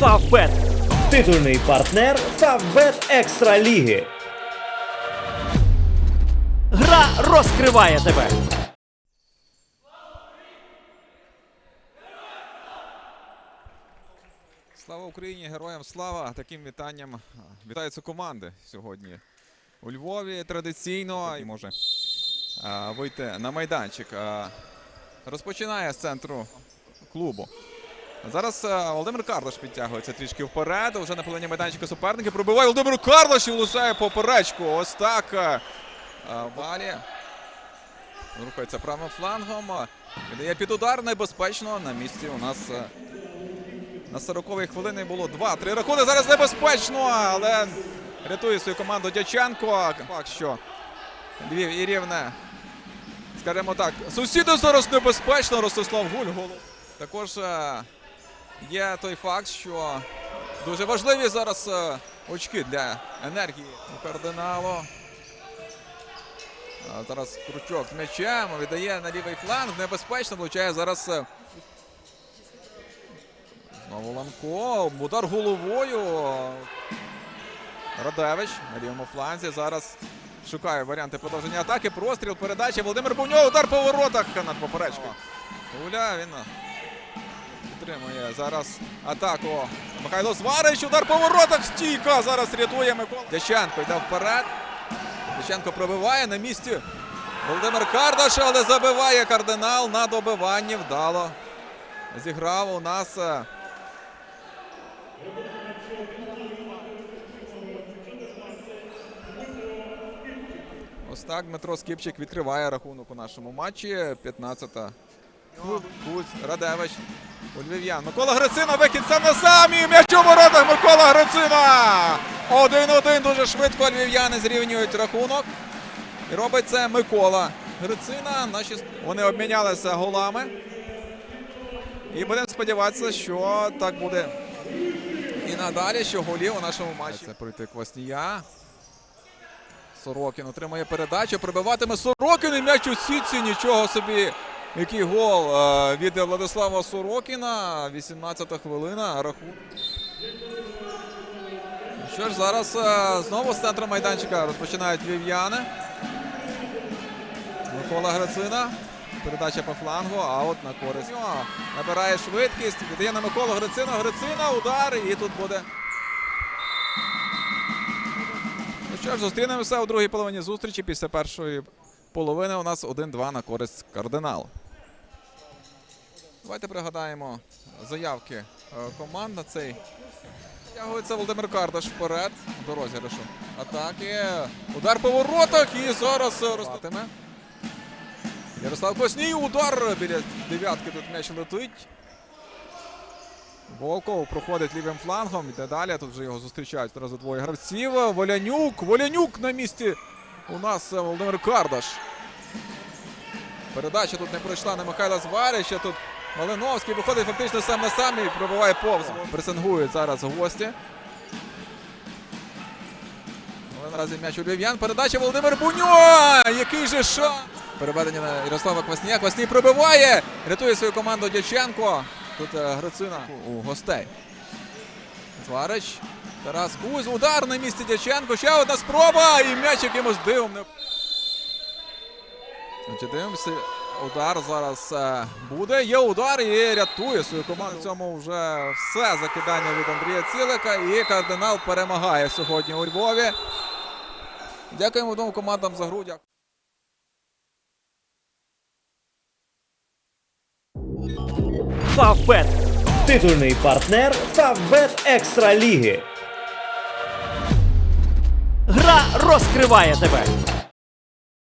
Фавбет. Титульний партнер Фавбет Екстра Ліги. Гра розкриває тебе. Слава Україні, героям слава! Таким вітанням вітаються команди сьогодні у Львові. Традиційно і може а, вийти на майданчик. А, розпочинає з центру клубу. Зараз Володимир Карлаш підтягується трішки вперед. Вже на половині майданчика суперники. Пробиває Володимир Карлаш і влучає поперечку. Ось так. а, а, Валі. Рухається правим флангом. Віддає під удар небезпечно. На місці у нас. на 40-й хвилини було 2-3 рахунки. Зараз небезпечно, але рятує свою команду Дяченко. Факт, що Львів і Рівне, скажімо так, сусіди зараз небезпечно. Ростислав Гуль голов. Також е, є той факт, що дуже важливі зараз е, очки для енергії у кардиналу. Зараз Кручок з м'ячем віддає на лівий фланг. Небезпечно влучає зараз. е, Знову Ланко. Удар головою. Радевич на лівому фланзі. Зараз шукає варіанти продовження атаки. Простріл, передача. Володимир Буньов. Удар по воротах над поперечкою. Гуля він підтримує зараз атаку. Михайло Зварич. Удар по воротах. Стійка. Зараз рятує Микола. Дяченко йде вперед. Дяченко пробиває на місці. Володимир Кардаш, але забиває кардинал на добиванні. Вдало. Зіграв у нас. е, Ось так Дмитро Скіпчик відкриває рахунок у нашому матчі. 15-та. Кузь, Радевич. У Львів'ян. Микола Грицина вихід сам на сам і м'яч у воротах Микола Грицина. 1-1 дуже швидко львів'яни зрівнюють рахунок. І робить це Микола Грицина. Наші вони обмінялися голами. І будемо сподіватися, що так буде і надалі, що голів у нашому матчі. Це пройти Кваснія. Сорокін отримає передачу. Прибиватиме Сорокін і м'яч у сітці. Нічого собі. Який гол е, від Владислава Сорокіна. 18-та хвилина. Рахунок. Що ж, зараз е, знову з центру майданчика розпочинають львів'яни. Микола Грацина. Передача по флангу, аут на користь. Набирає швидкість. Віддає на Миколу Грицина. Грицина, удар. І тут буде. Ну що ж, зустрінемося у другій половині зустрічі. Після першої половини у нас 1-2 на користь кардинал. Давайте пригадаємо заявки е, команд на цей. Тягується Володимир Кардаш вперед до розіграшу. Атаки. Удар по воротах і зараз е, розпатиме. Ярослав Косній. Удар біля дев'ятки тут м'яч летить. Волков проходить лівим флангом. Іде далі. Тут вже його зустрічають одразу двоє гравців. Волянюк. Волянюк на місці. У нас е, Володимир Кардаш. Передача тут не пройшла на Михайла Зварича. Тут Малиновський виходить фактично сам на сам і пробиває повз. Пресингують зараз гості. Але наразі м'яч у львів'ян. Передача Володимир Буньо! Який же шанс! Переведення на Ярослава Квасня. Квасній пробиває. Рятує свою команду Дяченко. Тут е, Грицина у гостей. Зварич. Тарас Кузь. Удар на місці Дяченко. Ще одна спроба. І м'яч якимось дивом не. Значить, дивимося. Удар зараз е, буде. Є удар і рятує свою команду. В цьому вже все закидання від Андрія Цілика. І кардинал перемагає сьогодні у Львові. Дякуємо обом командам за гру. Фавбет. Титульний партнер Фавбет Екстра Ліги. Гра розкриває тебе.